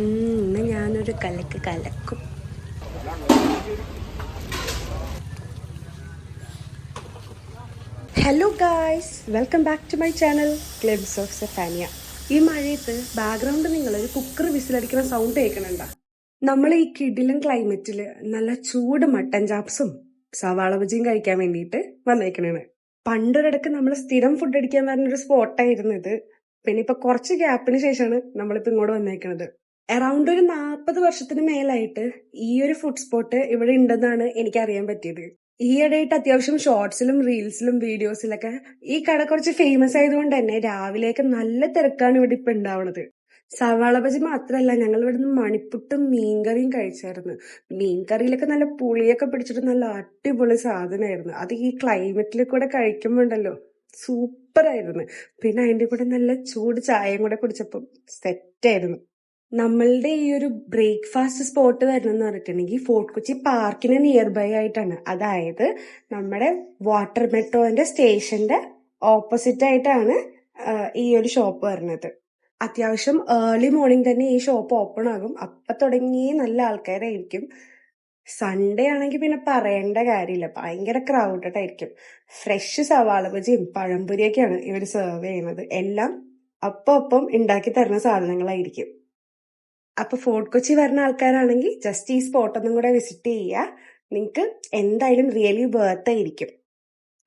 ഇന്ന് ഞാനൊരു കലക്ക് കലക്കും. Hello guys welcome back to my channel clips of Sefania ഈ മഴയത്ത് ബാക്ക്ഗ്രൗണ്ട് നിങ്ങൾ ഒരു കുക്കർ വിസിലടിക്കുന്ന സൗണ്ട് കേൾക്കണണ്ട? നമ്മൾ ഈ കിടിലും ക്ലൈമറ്റിൽ നല്ല ചൂട് മട്ടൻ ചാപ്സും സവാള ബജിയും കഴിക്കാൻ വേണ്ടിയിട്ട് വന്നേക്കണേണ്. പണ്ടൊരിടക്ക് നമ്മൾ സ്ഥിരം ഫുഡ് അടിക്കാൻ വരുന്ന ഒരു സ്പോട്ടായിരുന്നു ഇത്. പിന്നെ ഇപ്പൊ കുറച്ച് ഗ്യാപ്പിന് ശേഷമാണ് നമ്മളിപ്പോ ഇങ്ങോട്ട് വന്നേക്കണത്. അറൗണ്ട് ഒരു നാൽപ്പത് വർഷത്തിന് മേലായിട്ട് ഈ ഒരു ഫുഡ് സ്പോട്ട് ഇവിടെ ഉണ്ടെന്നാണ് എനിക്ക് അറിയാൻ പറ്റിയത് ഈയിടെയായിട്ട് അത്യാവശ്യം ഷോർട്സിലും റീൽസിലും വീഡിയോസിലൊക്കെ ഈ കട കുറച്ച് ഫേമസ് ആയതുകൊണ്ട് തന്നെ രാവിലെയൊക്കെ നല്ല തിരക്കാണ് ഇവിടെ ഇപ്പൊ ഉണ്ടാവുന്നത് സവാള ബജി മാത്രമല്ല ഞങ്ങൾ ഇവിടുന്ന് മണിപ്പുട്ടും മീൻകറിയും കഴിച്ചായിരുന്നു. മീൻകറിയിലൊക്കെ നല്ല പുളിയൊക്കെ പിടിച്ചിട്ട് നല്ല അടിപൊളി സാധനമായിരുന്നു അത് ഈ ക്ലൈമറ്റിൽ കൂടെ കഴിക്കുമ്പോണ്ടല്ലോ സൂപ്പറായിരുന്നു പിന്നെ അതിന്റെ കൂടെ നല്ല ചൂട് ചായയും കൂടെ കുടിച്ചപ്പം സെറ്റായിരുന്നു നമ്മളുടെ ഈ ഒരു ബ്രേക്ക്ഫാസ്റ്റ് സ്പോട്ട് വരണമെന്ന് പറഞ്ഞിട്ടുണ്ടെങ്കിൽ ഫോർട്ട് കൊച്ചി പാർക്കിന് നിയർ ബൈ ആയിട്ടാണ്. അതായത് നമ്മുടെ വാട്ടർ മെട്രോന്റെ സ്റ്റേഷന്റെ ഓപ്പോസിറ്റ് ആയിട്ടാണ് ഈ ഒരു ഷോപ്പ് വരുന്നത് അത്യാവശ്യം ഏർലി മോർണിംഗ് തന്നെ ഈ ഷോപ്പ് ഓപ്പൺ ആകും. അപ്പൊ തുടങ്ങി നല്ല ആൾക്കാരായിരിക്കും. സൺഡേ ആണെങ്കിൽ പിന്നെ പറയേണ്ട കാര്യമില്ല. ഭയങ്കര ക്രൗഡഡ് ആയിരിക്കും. ഫ്രഷ് സവാള ബജിയും പഴംപൊരിയൊക്കെയാണ് ഇവർ സെർവ് ചെയ്യുന്നത്. എല്ലാം അപ്പം അപ്പം ഉണ്ടാക്കി തരുന്ന സാധനങ്ങളായിരിക്കും. അപ്പൊ ഫോർട്ട് കൊച്ചി വരുന്ന ആൾക്കാരാണെങ്കിൽ ജസ്റ്റ് ഈ സ്പോട്ട് ഒന്നും കൂടെ വിസിറ്റ് ചെയ്യുക. നിങ്ങൾക്ക് എന്തായാലും റിയലി വേർത്ത് ആയിരിക്കും.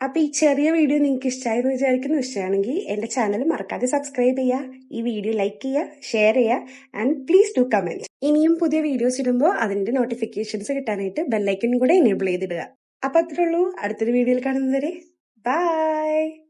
അപ്പൊ ഈ ചെറിയ വീഡിയോ നിങ്ങൾക്ക് ഇഷ്ടമായെന്ന് വിചാരിക്കുന്നു. ഇഷ്ടമാണെങ്കിൽ എന്റെ ചാനൽ മറക്കാതെ സബ്സ്ക്രൈബ് ചെയ്യുക. ഈ വീഡിയോ ലൈക്ക് ചെയ്യുക ഷെയർ ചെയ്യുക ആൻഡ് പ്ലീസ് ഡു കമന്റ് ഇനിയും പുതിയ വീഡിയോസ് ഇടുമ്പോൾ അതിന്റെ നോട്ടിഫിക്കേഷൻസ് കിട്ടാനായിട്ട് ബെല്ലൈക്കൺ കൂടെ എനേബിൾ ചെയ്തിടുക. അപ്പൊ അത്രേ ഉള്ളൂ. അടുത്തൊരു വീഡിയോയിൽ കാണുന്നവരെ ബൈ